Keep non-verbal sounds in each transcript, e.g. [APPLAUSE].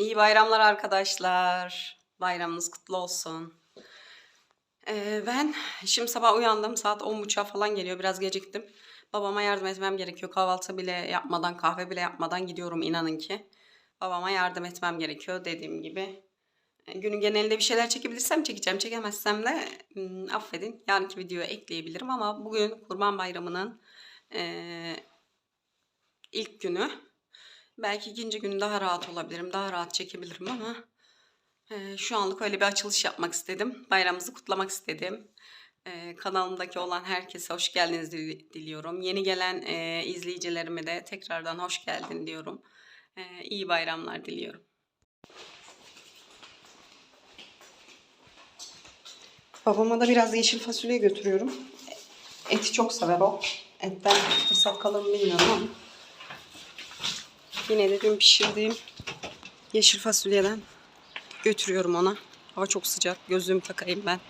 İyi bayramlar arkadaşlar. Bayramınız kutlu olsun. Ee, ben şimdi sabah uyandım. Saat 10.30'a falan geliyor. Biraz geciktim. Babama yardım etmem gerekiyor. Kahvaltı bile yapmadan, kahve bile yapmadan gidiyorum inanın ki. Babama yardım etmem gerekiyor dediğim gibi. Ee, Günün genelinde bir şeyler çekebilirsem çekeceğim. Çekemezsem de hmm, affedin. Yarınki videoya ekleyebilirim ama bugün Kurban Bayramı'nın eee, ilk günü. Belki ikinci gün daha rahat olabilirim. Daha rahat çekebilirim ama eee, şu anlık öyle bir açılış yapmak istedim. Bayramımızı kutlamak istedim. Eee, kanalımdaki olan herkese hoş geldiniz dili- diliyorum. Yeni gelen eee, izleyicilerime de tekrardan hoş geldin diyorum. Eee iyi bayramlar diliyorum. Babama da biraz yeşil fasulye götürüyorum. Eti çok sever o. Etten fırsat kalır mı bilmiyorum ama. Yine de dün pişirdiğim yeşil fasulyeden götürüyorum ona. Hava çok sıcak. Gözlüğümü takayım ben.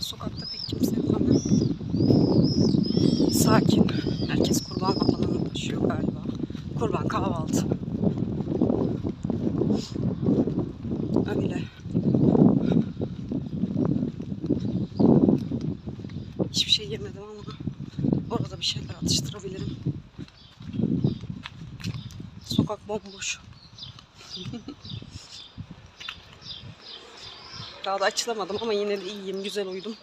Sokakta pek kimse yok ama. Sakin. Herkes kurban alanına taşıyor galiba. Kurban kahvaltı. Öyle. Hiçbir şey yemedim ama orada bir şeyler atıştırabilirim. Bomboş. Daha da açılamadım ama yine de iyiyim. Güzel uyudum.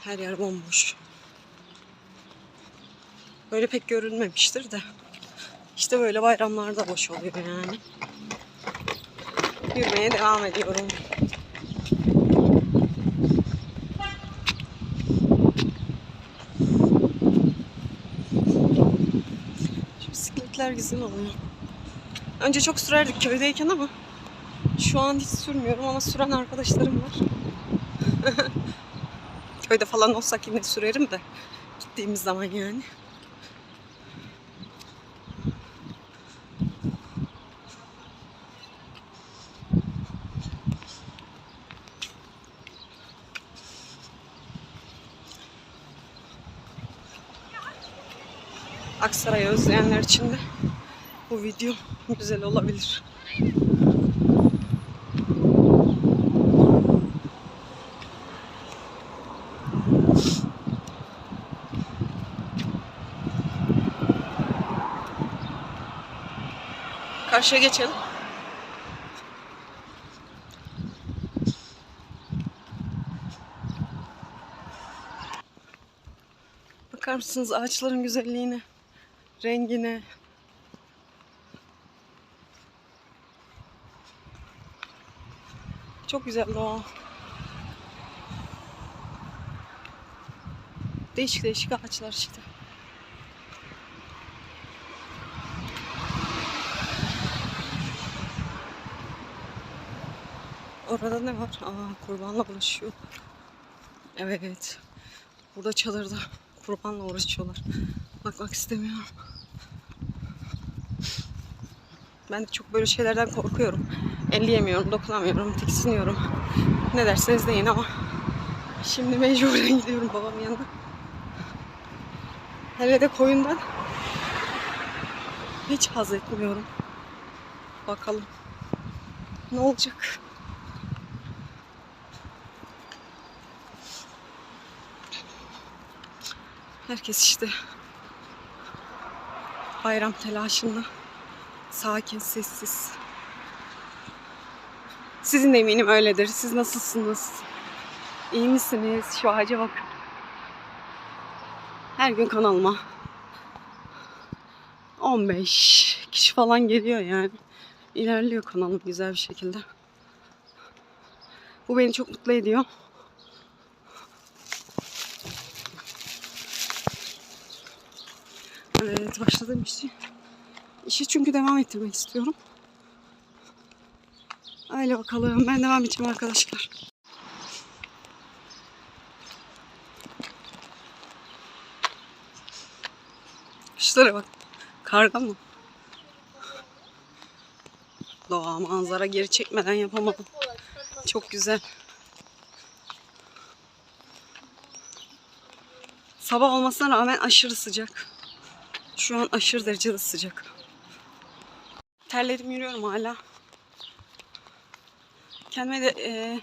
Her yer bomboş. Böyle pek görülmemiştir de. İşte böyle bayramlarda boş oluyor yani. Yürümeye devam ediyorum. Bisikletler güzel oluyor. Önce çok sürerdik köydeyken ama şu an hiç sürmüyorum ama süren arkadaşlarım var. [LAUGHS] Köyde falan olsak yine sürerim de gittiğimiz zaman yani. Aksaray'ı özleyenler için de bu video güzel olabilir. Karşıya geçelim. Bakar mısınız ağaçların güzelliğine, rengine? Çok güzel doğa. Değişik değişik ağaçlar işte. Orada ne var? Aa kurbanla uğraşıyor. Evet. Burada çadırda kurbanla uğraşıyorlar. Bakmak istemiyorum. Ben de çok böyle şeylerden korkuyorum. Elleyemiyorum, dokunamıyorum, tiksiniyorum. Ne derseniz deyin ama şimdi mecburen [LAUGHS] gidiyorum babamın yanına. Hele de koyundan hiç haz etmiyorum. Bakalım ne olacak. Herkes işte bayram telaşında. Sakin, sessiz. Sizin de eminim öyledir. Siz nasılsınız? İyi misiniz? Şu ağaca bak. Her gün kanalıma 15 kişi falan geliyor yani. İlerliyor kanalım güzel bir şekilde. Bu beni çok mutlu ediyor. Evet başladığım işi. İşi çünkü devam ettirmek istiyorum. Öyle bakalım. Ben devam edeceğim arkadaşlar. Kuşlara bak. Karga mı? Doğa manzara geri çekmeden yapamadım. Çok güzel. Sabah olmasına rağmen aşırı sıcak. Şu an aşırı derecede sıcak. Terledim yürüyorum hala. Kendime de e,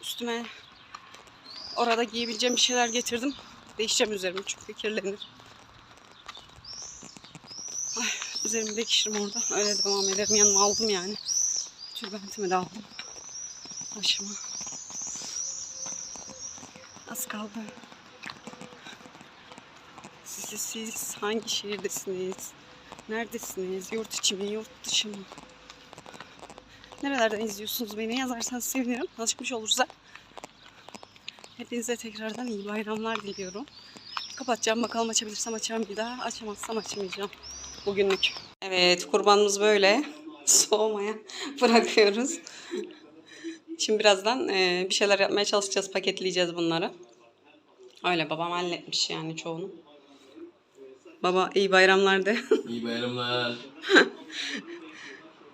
üstüme orada giyebileceğim bir şeyler getirdim. Değişeceğim üzerime çünkü kirlenir. Ay, üzerimi değiştiririm orada. Öyle devam ederim. Yanıma aldım yani. Tülbentimi de aldım. Başıma. Az kaldı. Siz, siz hangi şehirdesiniz? Neredesiniz? Yurt içi mi, yurt dışı mı? Nerelerden izliyorsunuz beni? Yazarsanız sevinirim. Alışmış olursa. Hepinize tekrardan iyi bayramlar diliyorum. Kapatacağım. Bakalım açabilirsem açarım bir daha. Açamazsam açmayacağım. Bugünlük. Evet kurbanımız böyle. [LAUGHS] Soğumaya [LAUGHS] bırakıyoruz. Şimdi birazdan e, bir şeyler yapmaya çalışacağız. Paketleyeceğiz bunları. Öyle babam halletmiş yani çoğunu. Baba iyi bayramlar de. [LAUGHS] İyi bayramlar.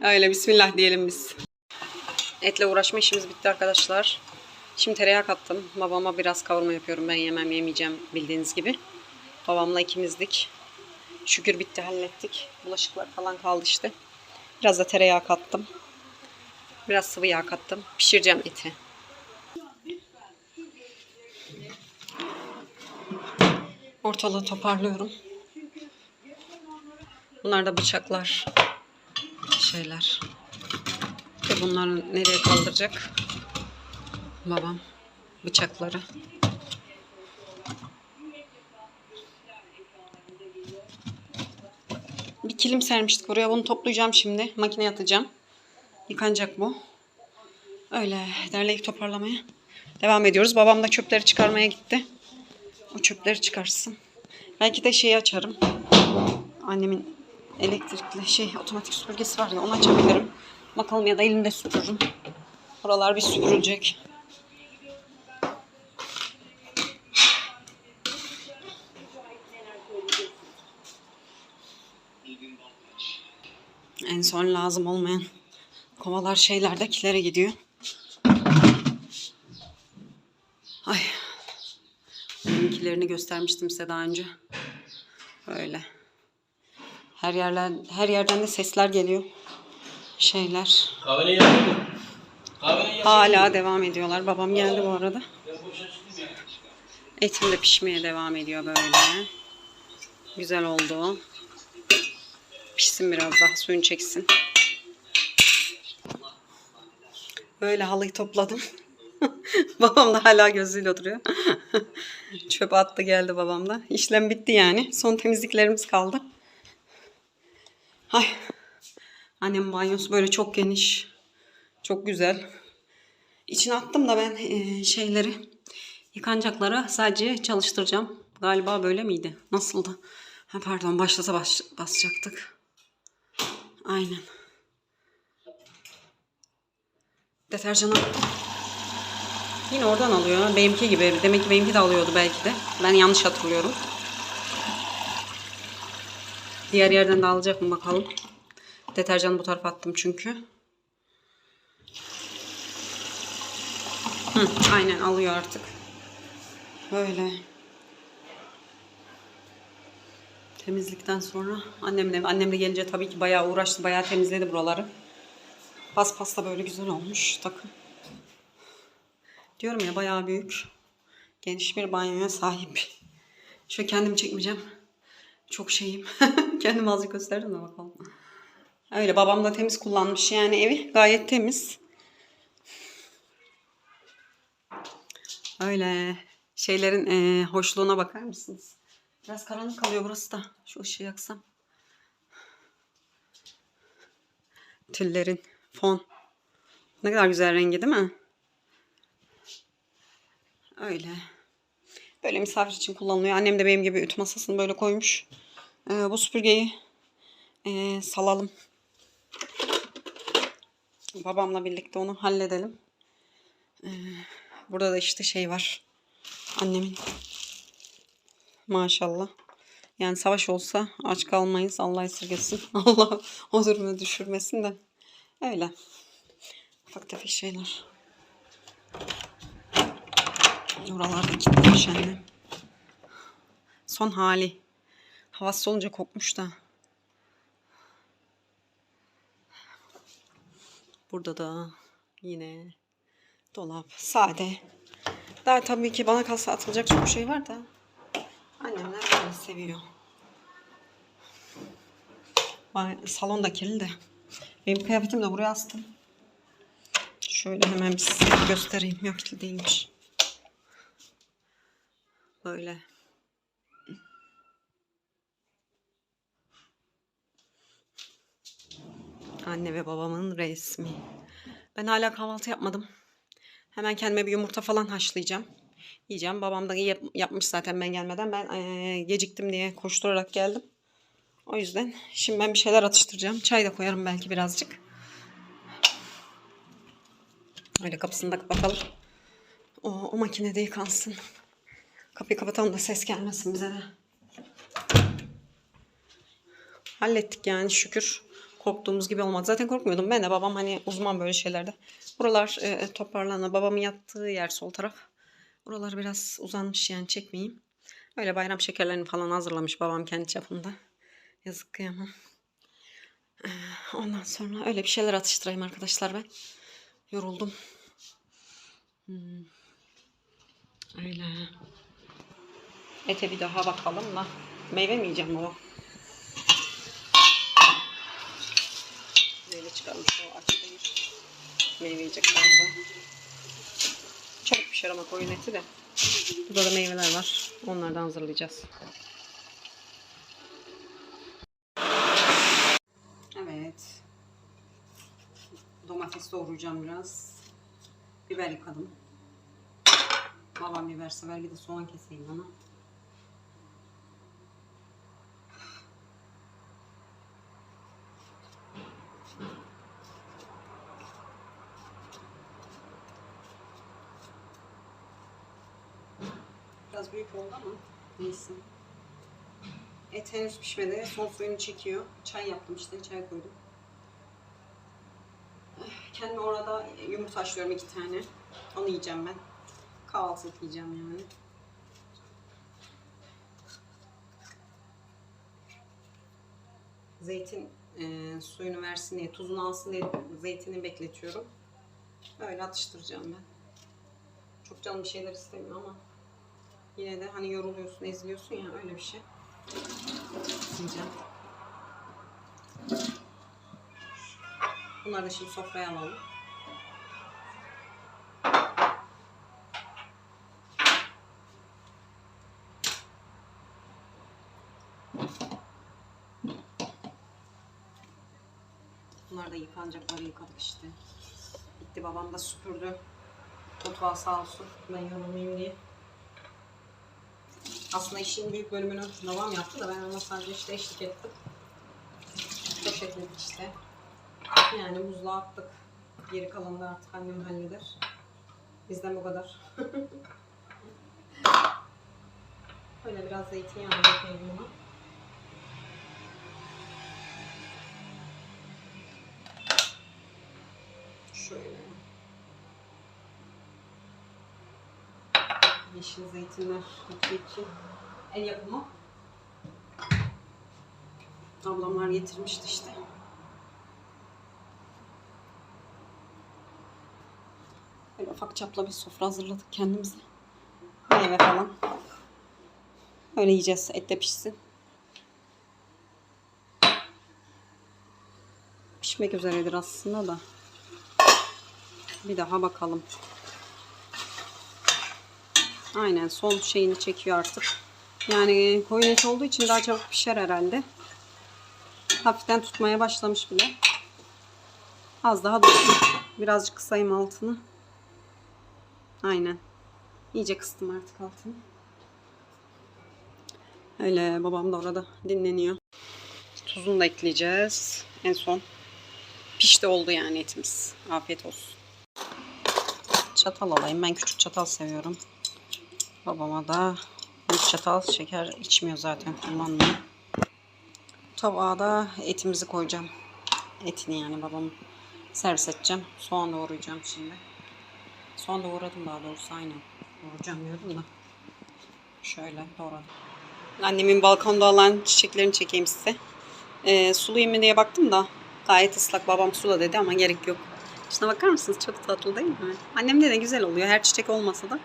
Öyle bismillah diyelim biz. Etle uğraşma işimiz bitti arkadaşlar. Şimdi tereyağı kattım. Babama biraz kavurma yapıyorum. Ben yemem yemeyeceğim bildiğiniz gibi. Babamla ikimizdik. Şükür bitti hallettik. Bulaşıklar falan kaldı işte. Biraz da tereyağı kattım. Biraz sıvı yağ kattım. Pişireceğim eti. Ortalığı toparlıyorum. Bunlar da bıçaklar. Şeyler. Ve bunları nereye kaldıracak? Babam. Bıçakları. Bir kilim sermiştik buraya. Bunu toplayacağım şimdi. Makineye atacağım. Yıkanacak bu. Öyle derleyip toparlamaya devam ediyoruz. Babam da çöpleri çıkarmaya gitti. O çöpleri çıkarsın. Belki de şeyi açarım. Annemin elektrikli şey otomatik süpürgesi var ya onu açabilirim. Bakalım ya da elimde süpürürüm. Oralar bir süpürülecek. En son lazım olmayan kovalar şeylerdekilere gidiyor. Ay. Benimkilerini göstermiştim size daha önce. Böyle. Her yerden her yerden de sesler geliyor. Şeyler. Kahveni Hala devam ediyorlar. Babam geldi bu arada. Etim de pişmeye devam ediyor böyle. Güzel oldu. Pişsin biraz daha suyunu çeksin. Böyle halıyı topladım. [LAUGHS] babam da hala gözüyle duruyor. [LAUGHS] Çöp attı geldi babam da. İşlem bitti yani. Son temizliklerimiz kaldı. Ay. Annem banyosu böyle çok geniş. Çok güzel. İçine attım da ben e, şeyleri yıkanacakları sadece çalıştıracağım. Galiba böyle miydi? Nasıldı? Ha, pardon başlasa baş, basacaktık. Aynen. Deterjanı yine oradan alıyor. Benimki gibi. Demek ki benimki de alıyordu belki de. Ben yanlış hatırlıyorum. Diğer yerden de alacak mı bakalım. Deterjanı bu tarafa attım çünkü. Hı, aynen alıyor artık. Böyle. Temizlikten sonra annemle annem de gelince tabii ki bayağı uğraştı. Bayağı temizledi buraları. Paspas da böyle güzel olmuş takım. Diyorum ya bayağı büyük. Geniş bir banyoya sahip. Şöyle kendim çekmeyeceğim. Çok şeyim. [LAUGHS] Kendim azıcık gösterdim de bakalım. Öyle babam da temiz kullanmış yani evi. Gayet temiz. Öyle şeylerin eee, hoşluğuna bakar mısınız? Biraz karanlık kalıyor burası da. Şu ışığı yaksam. Tüllerin fon. Ne kadar güzel rengi değil mi? Öyle. Böyle misafir için kullanılıyor. Annem de benim gibi ütü masasını böyle koymuş. Ee, bu süpürgeyi ee, salalım. Babamla birlikte onu halledelim. Ee, burada da işte şey var. Annemin. Maşallah. Yani savaş olsa aç kalmayız. Allah esirgesin. [LAUGHS] Allah o durumu düşürmesin de. Öyle. Ufak tefek şeyler. Oralarda kilitlemiş annem. Son hali. Havası olunca kokmuş da. Burada da yine dolap. Sade. Daha tabii ki bana kalsa atılacak çok şey var da. Annemler böyle seviyor. Salon da kirli de. Benim kıyafetimi de buraya astım. Şöyle hemen bir size göstereyim. Yok değilmiş. Böyle. Anne ve babamın resmi. Ben hala kahvaltı yapmadım. Hemen kendime bir yumurta falan haşlayacağım. Yiyeceğim. Babam da yap- yapmış zaten ben gelmeden. Ben eee, geciktim diye koşturarak geldim. O yüzden şimdi ben bir şeyler atıştıracağım. Çay da koyarım belki birazcık. Öyle kapısını da kapatalım. O, o makinede yıkansın. Kapıyı kapatalım da ses gelmesin bize de. Hallettik yani şükür. Korktuğumuz gibi olmadı. Zaten korkmuyordum. Ben de babam hani uzman böyle şeylerde. Buralar e, toparlanma. Babamın yattığı yer sol taraf. Buralar biraz uzanmış yani çekmeyeyim. Öyle bayram şekerlerini falan hazırlamış babam kendi çapında. Yazık kıyamam. Ee, Ondan sonra öyle bir şeyler atıştırayım arkadaşlar ben. Yoruldum. Hmm. Öyle. Ete bir daha bakalım da. Meyve mi yiyeceğim baba? Meyve çıkarmış o aç değil. Meyve yiyecek galiba. Çabuk pişer ama koyun eti de. Burada da meyveler var. Onlardan hazırlayacağız. Evet. Domates doğrayacağım biraz. Biber yıkadım. Babam biber sever. Bir de soğan keseyim bana. Biraz büyük oldu ama neyse. Et henüz pişmedi. Son suyunu çekiyor. Çay yaptım işte. Çay koydum. Kendime orada yumurta haşlıyorum iki tane. Onu yiyeceğim ben. Kahvaltılık yiyeceğim yani. Zeytin e, suyunu versin diye, tuzunu alsın diye zeytini bekletiyorum. Öyle atıştıracağım ben. Çok bir şeyler istemiyor ama yine de hani yoruluyorsun, eziliyorsun ya öyle bir şey. Yiyeceğim. Bunları da şimdi sofraya alalım. Bunlar da yıkanacakları yıkadık işte. Gitti babam da süpürdü. Mutfağı sağ olsun. Ben yorulmayayım diye. Aslında işin büyük bölümünü babam yaptı da ben ona sadece işte eşlik ettim. Poşetledik işte. Yani buzluğa attık. Geri kalanı da artık annem halleder. Bizden bu kadar. [LAUGHS] Böyle biraz zeytinyağı dökelim buna. Yeşil zeytinler iki iki. El yapımı. Ablamlar getirmişti işte. Böyle ufak çapla bir sofra hazırladık kendimize. Meyve falan. Öyle yiyeceğiz. Et de pişsin. Pişmek üzeredir aslında da. Bir daha bakalım. Aynen son şeyini çekiyor artık. Yani koyun eti olduğu için daha çabuk pişer herhalde. Hafiften tutmaya başlamış bile. Az daha dursun. Birazcık kısayım altını. Aynen. İyice kıstım artık altını. Öyle babam da orada dinleniyor. Tuzunu da ekleyeceğiz. En son pişti oldu yani etimiz. Afiyet olsun. Çatal alayım. Ben küçük çatal seviyorum. Babama da büyük çatal şeker içmiyor zaten kullanmıyor. Tabağa da etimizi koyacağım. Etini yani babam servis edeceğim. Soğan doğrayacağım şimdi. Soğan doğradım daha doğrusu aynen. Doğrayacağım diyordum da. Şöyle doğradım. Annemin balkonda olan çiçeklerini çekeyim size. Ee, sulayayım mı diye baktım da gayet ıslak. Babam sula dedi ama gerek yok. Şuna bakar mısınız? Çok tatlı değil mi? Annemde de güzel oluyor. Her çiçek olmasa da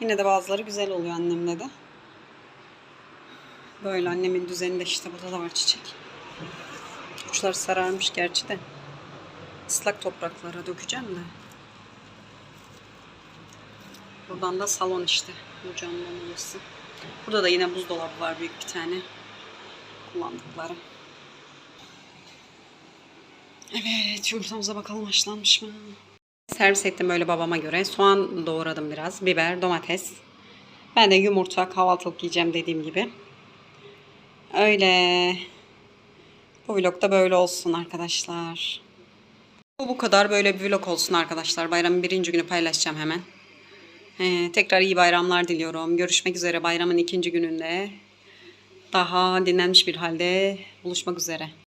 yine de bazıları güzel oluyor annemde de. Böyle annemin düzeninde işte burada da var çiçek. Uçlar sararmış gerçi de. Islak topraklara dökeceğim de. Buradan da salon işte. Bu camdan orası. Burada da yine buzdolabı var büyük bir tane. Kullandıklarım. Evet yumurtamıza bakalım haşlanmış mı? Servis ettim böyle babama göre. Soğan doğradım biraz. Biber, domates. Ben de yumurta kahvaltılık yiyeceğim dediğim gibi. Öyle. Bu vlog da böyle olsun arkadaşlar. Bu bu kadar böyle bir vlog olsun arkadaşlar. Bayramın birinci günü paylaşacağım hemen. Ee, tekrar iyi bayramlar diliyorum. Görüşmek üzere bayramın ikinci gününde. Daha dinlenmiş bir halde buluşmak üzere.